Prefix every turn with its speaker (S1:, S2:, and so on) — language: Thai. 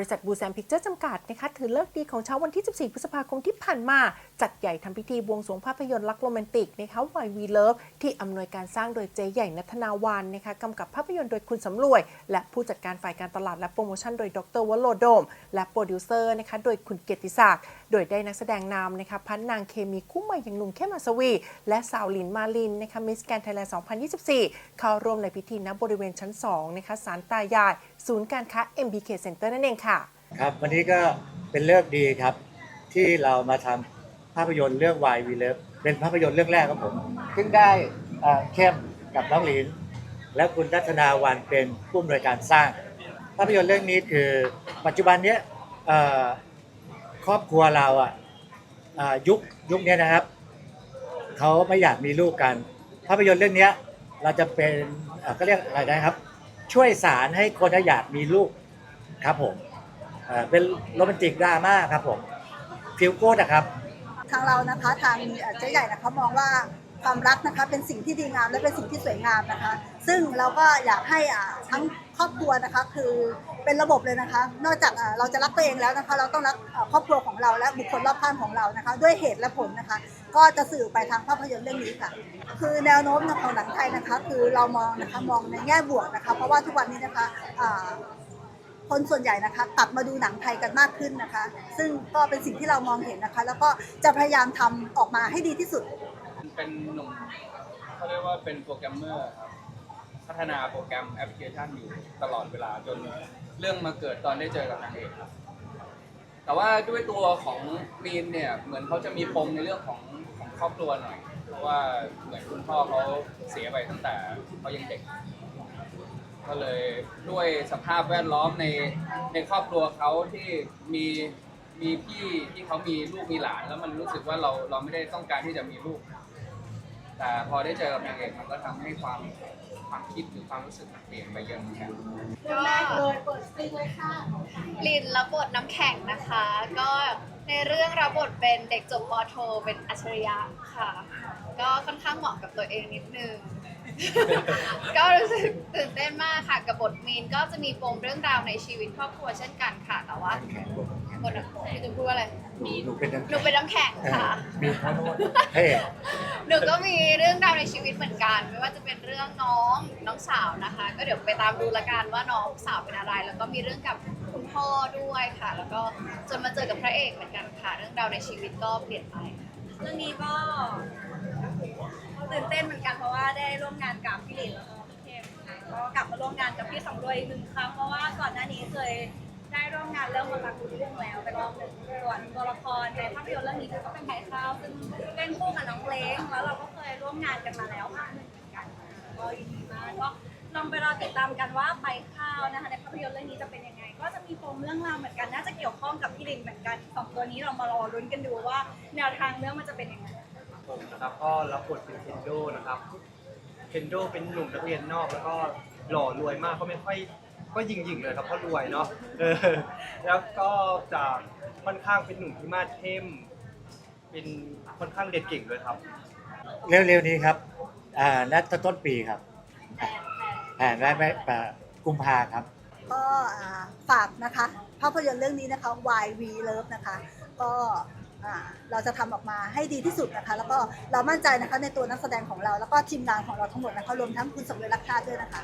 S1: ริษัทบูแซมพิกเจอร์จำกัดนะคะถือเลิกดีของเช้าวันที่ 14 พฤษภาคมที่ผ่านมา จัดใหญ่ทำพิธีบวงสรวงภาพยนตร์รักโรแมนติกนะคะวายวีเลิฟที่อำนวยการสร้างโดยเจใหญ่นัทนาวานนะคะกำกับภาพยนตร์โดยคุณสำรวย และผู้จัดการฝ่ายการตลาดและโปรโมชั่นโดยดรวโรโดม และโปรดิวเซอร์นะคะโดยคุณเกียรติศักดิ์โดยได้นักแสดงนำนะคะพันนางเคมีคู่ใหม่อย่างหนุ่มเข้มอัศวี และสาวหลินมาลินนะคะมิสแกนไทยแลนด์ 2024 เข้าร่วมในพิธีณบริเวณชั้น2นะคะศาลตายาย ศูนย์การค้า MBK Center นั่นเองค่ะ
S2: ครับ วันนี้ก็เป็นเลิกดีครับ ที่เรามาทำภาพยนตร์เรื่อง Why We Love เป็นภาพยนตร์เรื่องแรกของผมซึ่งได้เข้มกับน้องหลิน และคุณรัตนาวันเป็นผู้อำนวยการสร้าง ภาพยนตร์เรื่องนี้คือปัจจุบันนี้ครอบครัวเราอะยุคยุคนี้นะครับเขาไม่อยากมีลูกกัน ภาพยนตร์เรื่องนี้เราจะเป็นก็เรียกอะไรนะครับ ช่วยสารให้คนอยากมีลูกครับผมเอ่อเป็นโรแมนติกดราม่าครับผมฟิลโก้นะครับ
S3: ทางเรานะคะทางเอ่อเจ๊ใหญ่นะคะมองว่า ความรักนะคะเป็นสิ่งที่ดีงามและเป็นสิ่งที่สวยงามนะคะ ซึ่งเราก็อยากให้อ่าทั้งครอบครัวนะคะคือเป็นระบบเลยนะคะ นอกจากเราจะรักตัวเองแล้วนะคะ เราต้องรักครอบครัวของเราและบุคคลรอบข้างของเรานะคะ ด้วยเหตุและผลนะคะ ก็จะสื่อไปทางภาพยนตร์เรื่องนี้ค่ะ คือแนวโน้มของหนังไทยนะคะ คือเรามองนะคะมองในแง่บวกนะคะ เพราะว่าทุกวันนี้นะคะคนส่วนใหญ่นะคะกลับมาดูหนังไทยกันมากขึ้นนะคะ ซึ่งก็เป็นสิ่งที่เรามองเห็นนะคะ แล้วก็จะพยายามทำออกมาให้ดีที่สุด
S4: เป็นหนุ่มเขาเรียกว่าเป็นโปรแกรมเมอร์ครับ พัฒนาโปรแกรมแอปพลิเคชันอยู่ตลอดเวลาจนเรื่องมาเกิดตอนได้เจอกับนางเอกครับ แต่ว่าด้วยตัวของมีนเนี่ยเหมือนเขาจะมีปมในเรื่องของของครอบครัวหน่อย เพราะว่าเหมือนคุณพ่อเขาเสียไปตั้งแต่เขายังเด็ก ก็เลยด้วยสภาพแวดล้อมในในครอบครัวเขาที่มีมีพี่ที่เขามีลูกมีหลาน แล้วมันรู้สึกว่าเราเราไม่ได้ต้องการที่จะมีลูก แต่พอได้เจอกับนางเอกมันก็ทำให้ความความคิดหรือความรู้สึกมันเปลี่ยนไปเยอะเหมือนกัน
S5: ก็ลินรับบทน้ำแข็งนะคะ ก็ในเรื่องรับบทเป็นเด็กจบปอโท เป็นอัจฉริยะค่ะ ก็ค่อนข้างเหมาะกับตัวเองนิดนึง ก็รู้สึกตื่นเต้นมากค่ะ กับบทมีนก็จะมีปมเรื่องราวในชีวิตครอบครัวเช่นกันค่ะ แต่ว่าบทพี่จะพูดว่าอะไร
S2: หนูหนูเป็นนัก
S5: หนูเป็นน้ำแข็งค่ะ
S2: มีเขาโน้ตเท่
S5: หนูก็มีเรื่องราวในชีวิตเหมือนกัน ไม่ว่าจะเป็นเรื่องน้องน้องสาวนะคะ ก็เดี๋ยวไปตามดูละกันว่าน้องสาวเป็นอะไร แล้วก็มีเรื่องกับคุณพ่อด้วยค่ะ แล้วก็จนมาเจอกับพระเอกเหมือนกันค่ะ เรื่องราวในชีวิตก็เปลี่ยนไป
S6: เรื่องนี้ก็ตื่นเต้นเหมือนกันเพราะว่าได้ร่วมงานกับพี่หลินแล้วก็พี่เข้มค่ะก็กลับมาร่วมงานกับพี่สำรวยอีกหนึ่งครั้งเพราะว่าก่อนหน้านี้เคย ได้ร่วมงานเรื่องมันรักลูกทุ่งแล้วไปรอบหนึ่งส่วนตัวละครในภาพยนตร์เรื่องนี้ก็เป็นไทยข้าวซึ่งเล่นคู่กับน้องเล้งแล้วเราก็เคยร่วมงานกันมาแล้วภาคหนึ่งเหมือนกันก็ยินดีมากก็ลองไปรอติดตามกันว่าไปข้าวนะคะในภาพยนตร์เรื่องนี้จะเป็นยังไง ก็จะมีปมเรื่องราวเหมือนกัน น่าจะเกี่ยวข้องกับพี่ลินเหมือนกันสองตัวนี้เรามารอลุ้นกันดูว่า แนวทางเรื่องมันจะเป็นยังไง
S7: ผมนะครับก็รับบทเป็นเคนโดนะครับเคนโดเป็นหนุ่มนักเรียนนอกแล้วก็ หล่อรวยมากเขาไม่ค่อยก็ยิงยิงๆเลยครับเพราะรวยเนาะเออแล้วก็จะค่อนข้างเป็นหนุ่มที่มาสเข้ม เป็นค่อนข้างเรียนเก่งเลยครับ
S2: เร็วๆนี้ครับอ่านัดต้นปีครับแผนไว้ไม่อ่ากุมภาครับ
S3: ก็อ่าฝากนะคะภาพยนตร์เรื่องนี้นะคะ Why We Love นะคะ ก็อ่าเราจะทำออกมาให้ดีที่สุดนะคะ แล้วก็เรามั่นใจนะคะในตัวนักแสดงของเรา แล้วก็ทีมงานของเราทั้งหมดนะคะรวมทั้งคุณสมเด็จรักชาติด้วยนะคะ